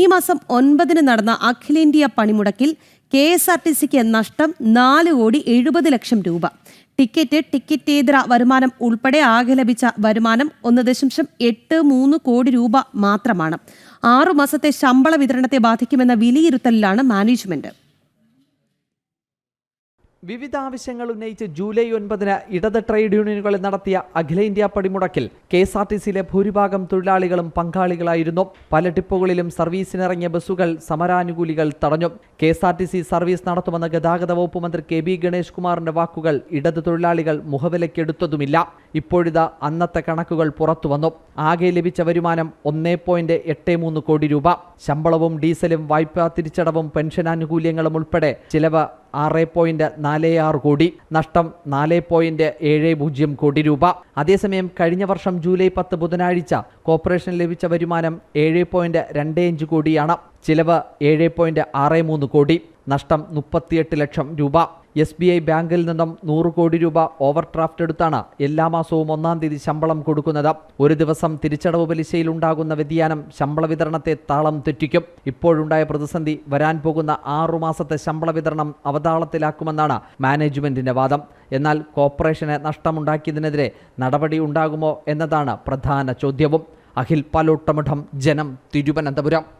ഈ മാസം ഒൻപതിന് നടന്ന അഖിലേന്ത്യാ പണിമുടക്കിൽ കെ എസ് ആർ ടി സിക്ക് നഷ്ടം നാല് കോടി എഴുപത് ലക്ഷം രൂപ. ടിക്കറ്റ് ടിക്കറ്റേതര വരുമാനം ഉൾപ്പെടെ ആകെ ലഭിച്ച വരുമാനം ഒന്ന് ദശാംശം എട്ട് മൂന്ന് കോടി രൂപ മാത്രമാണ്. ആറു മാസത്തെ ശമ്പള വിതരണത്തെ ബാധിക്കുമെന്ന വിലയിരുത്തലിലാണ് മാനേജ്മെന്റ്. വിവിധ ആവശ്യങ്ങൾ ഉന്നയിച്ച് ജൂലൈ ഒൻപതിന് ഇടത് ട്രേഡ് യൂണിയനുകൾ നടത്തിയ അഖിലേന്ത്യാ പടിമുടക്കിൽ കെ എസ് ആർ ടി സിയിലെ ഭൂരിഭാഗം തൊഴിലാളികളും പങ്കാളികളായിരുന്നു. പല ടിപ്പുകളിലും സർവീസിനിറങ്ങിയ ബസ്സുകൾ സമരാനുകൂലികൾ തടഞ്ഞു. K S R T C service നടത്തുമെന്ന ഗതാഗത വകുപ്പ് മന്ത്രി കെ ബി ഗണേഷ് കുമാറിന്റെ വാക്കുകൾ ഇടത് തൊഴിലാളികൾ മുഖവിലക്കെടുത്തതുമില്ല ഇപ്പോഴിതാ അന്നത്തെ കണക്കുകൾ പുറത്തു വന്നു. ആകെ ലഭിച്ച വരുമാനം ഒന്നേ പോയിന്റ് എട്ട് മൂന്ന് കോടി രൂപ. ശമ്പളവും ഡീസലും വായ്പാ തിരിച്ചടവും പെൻഷനാനുകൂല്യങ്ങളും ഉൾപ്പെടെ ചിലവ് ആറ് പോയിന്റ് നാല് ആറ് കോടി. നഷ്ടം നാല് പോയിന്റ് ഏഴ് പൂജ്യം കോടി രൂപ. അതേസമയം കഴിഞ്ഞ വർഷം ജൂലൈ പത്ത് ബുധനാഴ്ച കോർപ്പറേഷൻ ലഭിച്ച വരുമാനം ഏഴ് പോയിന്റ് രണ്ട് അഞ്ച് കോടിയാണ്. ചിലവ് ഏഴ് പോയിന്റ് ആറ് മൂന്ന് കോടി. നഷ്ടം മുപ്പത്തിയെട്ട് ലക്ഷം രൂപ. എസ് ബി ഐ ബാങ്കിൽ നിന്നും നൂറ് കോടി രൂപ ഓവർ ഡ്രാഫ്റ്റ് എടുത്താണ് എല്ലാ മാസവും ഒന്നാം തീയതി ശമ്പളം കൊടുക്കുന്നത്. ഒരു ദിവസം തിരിച്ചടവ് പലിശയിൽ ഉണ്ടാകുന്ന വ്യതിയാനം ശമ്പള വിതരണത്തെ താളം തെറ്റിക്കും. ഇപ്പോഴുണ്ടായ പ്രതിസന്ധി വരാൻ പോകുന്ന ആറു മാസത്തെ ശമ്പള വിതരണം അവതാളത്തിലാക്കുമെന്നാണ് മാനേജ്മെന്റിന്റെ വാദം. എന്നാൽ കോർപ്പറേഷന് നഷ്ടമുണ്ടാക്കിയതിനെതിരെ നടപടി ഉണ്ടാകുമോ എന്നതാണ് പ്രധാന ചോദ്യവും. അഖിൽ പാലോട്ടമഠം ജനം തിരുവനന്തപുരം.